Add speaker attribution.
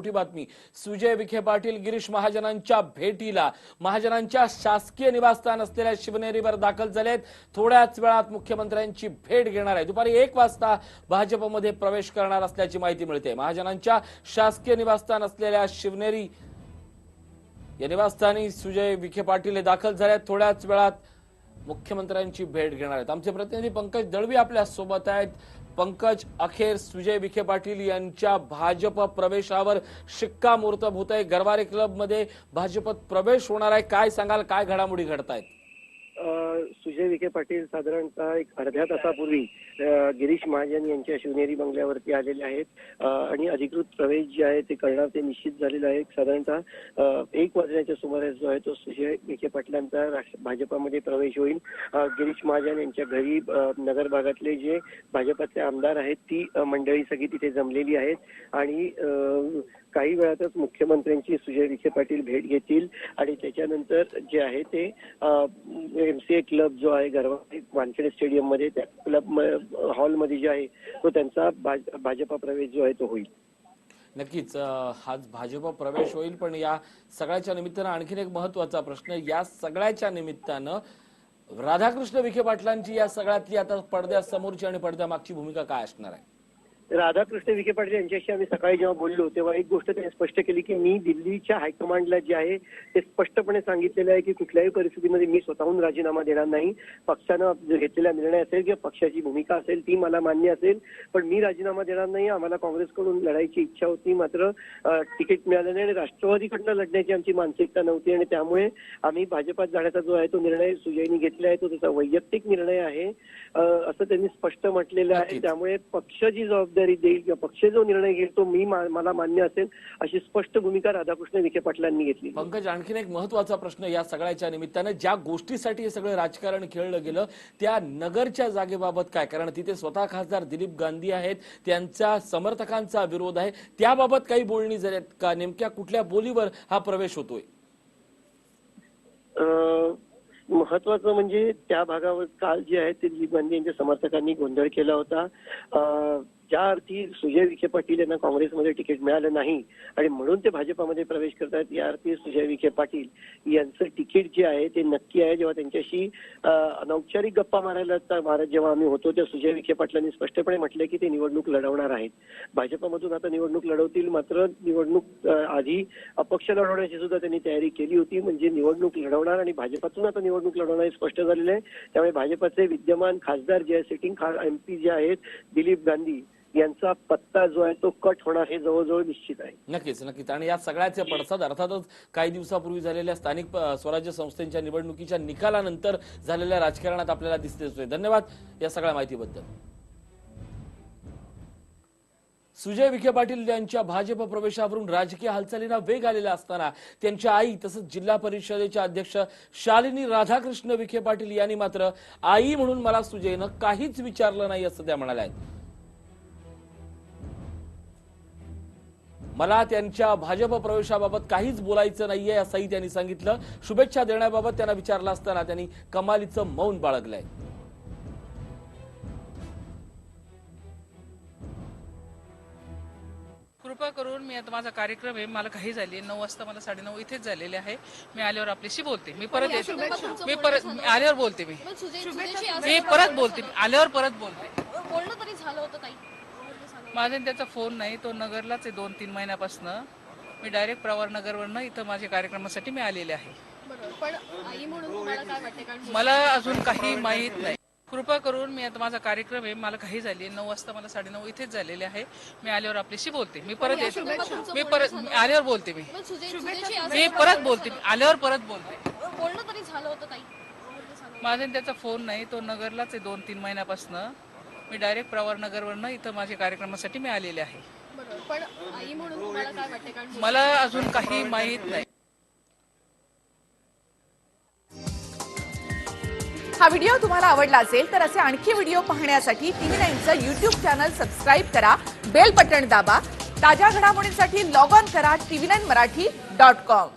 Speaker 1: मोठी बातमी. सुजय विखे पाटील गिरीश महाजनांच्या भेटीला. महाजनांच्या शासकीय निवासस्थान असलेल्या शिवनेरीवर दाखल झालेत. थोड्याच वेळात मुख्यमंत्र्यांची भेट घेणार आहे दुपारी एक वाजता भाजपमध्ये प्रवेश करणार असल्याची माहिती मिळते. महाजनांच्या शासकीय निवासस्थान असलेल्या शिवनेरी या निवासस्थानी सुजय विखे पाटील हे दाखल झाले थोड्याच वेळात मुख्यमंत्र्यांची भेट घेणार आहेत. आमचे प्रतिनिधी पंकज दळवी आपल्यासोबत आहेत. पंकज अखेर सुजय विखे पाटील यांच्या भाजप प्रवेशावर शिक्कामोर्तब होत आहे गरवारे क्लबमध्ये भाजपत प्रवेश होणार आहे. काय सांगाल? काय घडामोडी घडत
Speaker 2: सुजय विखे पाटील साधारणतः एक अर्ध्या तासापूर्वी गिरीश महाजन यांच्या शिवनेरी बंगल्यावरती आलेले आहेत. आणि अधिकृत प्रवेश जे आहे ते करणार ते निश्चित झालेलं आहे. साधारणतः एक वाजण्याच्या सुमारास जो आहे तो सुजय विखे पाटलांचा राष्ट्र- भाजपामध्ये प्रवेश होईल. गिरीश महाजन यांच्या घरी नगर भागातले जे भाजपाचे आमदार आहेत ती मंडळी सगळी तिथे जमलेली आहेत. आणि काही वेळातच मुख्यमंत्र्यांची सुजय विखे पाटील भेट घेतील आणि त्याच्यानंतर जे आहे ते एम सी ए क्लब जो आहे गरवा वानखेडे स्टेडियममध्ये त्या क्लब हॉलमध्ये जे आहे तो त्यांचा भाजपा प्रवेश जो आहे तो होईल.
Speaker 1: नक्कीच हाच भाजपा प्रवेश होईल पण या सगळ्याच्या निमित्तानं आणखीन एक महत्त्वाचा प्रश्न या सगळ्याच्या निमित्तानं राधाकृष्ण विखे पाटलांची या सगळ्यातली आता पडद्यासमोरची आणि पडद्यामागची भूमिका काय असणार आहे?
Speaker 2: राधाकृष्ण विखे पाटील यांच्याशी आम्ही सकाळी जेव्हा बोललो तेव्हा एक गोष्ट त्यांनी स्पष्ट केली की मी दिल्लीच्या हायकमांडला जे आहे ते स्पष्टपणे सांगितलेलं आहे की कुठल्याही परिस्थितीमध्ये मी स्वतःहून राजीनामा देणार नाही. पक्षानं जो घेतलेला निर्णय असेल किंवा पक्षाची भूमिका असेल ती मला मान्य असेल पण मी राजीनामा देणार नाही. आम्हाला काँग्रेसकडून लढायची इच्छा होती मात्र तिकीट मिळालं नाही आणि राष्ट्रवादीकडनं लढण्याची आमची मानसिकता नव्हती आणि त्यामुळे आम्ही भाजपात जाण्याचा जो आहे तो निर्णय सुजयनी घेतला आहे तो त्याचा वैयक्तिक निर्णय आहे असं त्यांनी स्पष्ट म्हटलेलं आहे. त्यामुळे पक्ष जी जबाबदारी देईल किंवा पक्ष जो निर्णय घेईल तो मी मला मान्य असेल अशी स्पष्ट भूमिका राधाकृष्ण विखे पाटलांनी घेतली
Speaker 1: पंकज आणखीन एक महत्त्वाचा प्रश्न या सगळ्याच्या निमित्तानं ज्या गोष्टीसाठी हे सगळं राजकारण खेळलं गेलं त्या नगरच्या जागेबाबत काय? कारण तिथे स्वतः खासदार दिलीप गांधी आहेत त्यांच्या समर्थकांचा विरोध आहे त्याबाबत काही बोलणी झाल्यात का? नेमक्या कुठल्या बोलीवर हा प्रवेश होतोय?
Speaker 2: महत्वाचं म्हणजे त्या भागावर काल जे आहे ते दिलीप गांधी यांच्या समर्थकांनी गोंधळ केला होता. ज्या अर्थी सुजय विखे पाटील यांना काँग्रेसमध्ये तिकीट मिळालं नाही आणि म्हणून ते भाजपामध्ये प्रवेश करतात या अर्थी सुजय विखे पाटील. यांचं तिकीट जे आहे ते नक्की आहे जेव्हा त्यांच्याशी अनौपचारिक गप्पा मारायला महाराज मारत जेव्हा आम्ही होतो त्या सुजय विखे पाटलांनी स्पष्टपणे म्हटलं की ते निवडणूक लढवणार आहेत. भाजपामधून आता निवडणूक लढवतील मात्र निवडणूक आधी अपक्ष लढवण्याची सुद्धा त्यांनी तयारी केली होती म्हणजे निवडणूक लढवणार आणि भाजपातून आता निवडणूक लढवणार हे स्पष्ट झालेलं आहे. त्यामुळे भाजपाचे विद्यमान खासदार जे आहे सिटिंग एमपी जे आहेत दिलीप गांधी यांचा पत्ता जो आहे तो कट होणार हे जवळजवळ निश्चित आहे.
Speaker 1: नक्कीच नक्कीच. आणि या सगळ्याचे पडसाद अर्थातच काही दिवसापूर्वी झालेल्या स्थानिक स्वराज्य संस्थेच्या निवडणुकीच्या निकालानंतर झालेल्या राजकारणात आपल्याला दिसतेच धन्यवाद या सगळ्या माहितीबद्दल. सुजय विखे पाटील यांच्या भाजप प्रवेशावरून राजकीय हालचालींना वेग आलेला असताना त्यांच्या आई तसंच जिल्हा परिषदेच्या अध्यक्ष शालिनी राधाकृष्ण विखे पाटील यांनी मात्र आई म्हणून मला सुजयनं काहीच विचारलं नाही असं त्या म्हणाल्या आहेत. मला त्यांच्या भाजप प्रवेशाबाबत काहीच बोलायचं नाहीये असंही त्यांनी सांगितलं. शुभेच्छा देण्याबाबत त्यांना विचारलं असताना त्यांनी कमालीचं मौन बाळगलंय.
Speaker 3: कृपा करून मी आता माझा कार्यक्रम आहे मला काही झाली नऊ वाजता मला साडेनऊ इथेच झालेले आहे. मी आल्यावर आपल्याशी बोलते. मी परत येते. मी परत मी आल्यावर बोलते मी. मी परत बोलते. आल्यावर परत बोलते.
Speaker 4: बोलणं तरी झालं होतं.
Speaker 3: माझा आणि त्याचा फोन नाही तो नगरलाच आहे दोन तीन महिन्यापासून. मी डायरेक्ट प्रवार नगरवरनं इथं माझ्या कार्यक्रमासाठी मी आलेले आहे.
Speaker 4: बरोबर. पण आई म्हणून तुम्हाला काय वाटते कारण
Speaker 3: मला अजून काही माहीत नाही. कृपा करून मी आता माझा कार्यक्रम आहे मला काही झाली नऊ वाजता मला साडेनऊ इथेच झालेले आहे. मी आल्यावर आपल्याशी बोलते. मी परत येते. मी परत मी आल्यावर बोलते मी.
Speaker 4: पण सुजय सुजयशी असं
Speaker 3: मी परत बोलते. मी आल्यावर परत बोलते.
Speaker 4: बोलणं तरी झालं होतं ताई.
Speaker 3: माझा त्याचा फोन नाही तो नगरलाच आहे दोन तीन महिन्यापासून. मी डायरेक्ट प्रवार नगरवरनं इथं माझ्या कार्यक्रमासाठी मी आलेले आहे.
Speaker 4: बरोबर. पण आई म्हणून तुम्हाला काय वाटते? कारण
Speaker 3: मला अजून काही माहीत नाही.
Speaker 5: हा व्हिडिओ तुम्हाला आवडला असेल तर असे आणखी व्हिडिओ पाहण्यासाठी टीव्ही नाईनचं युट्यूब चॅनल सबस्क्राईब करा बेल बटण दाबा ताज्या घडामोडींसाठी लॉग ऑन करा TV nine Marathi dot com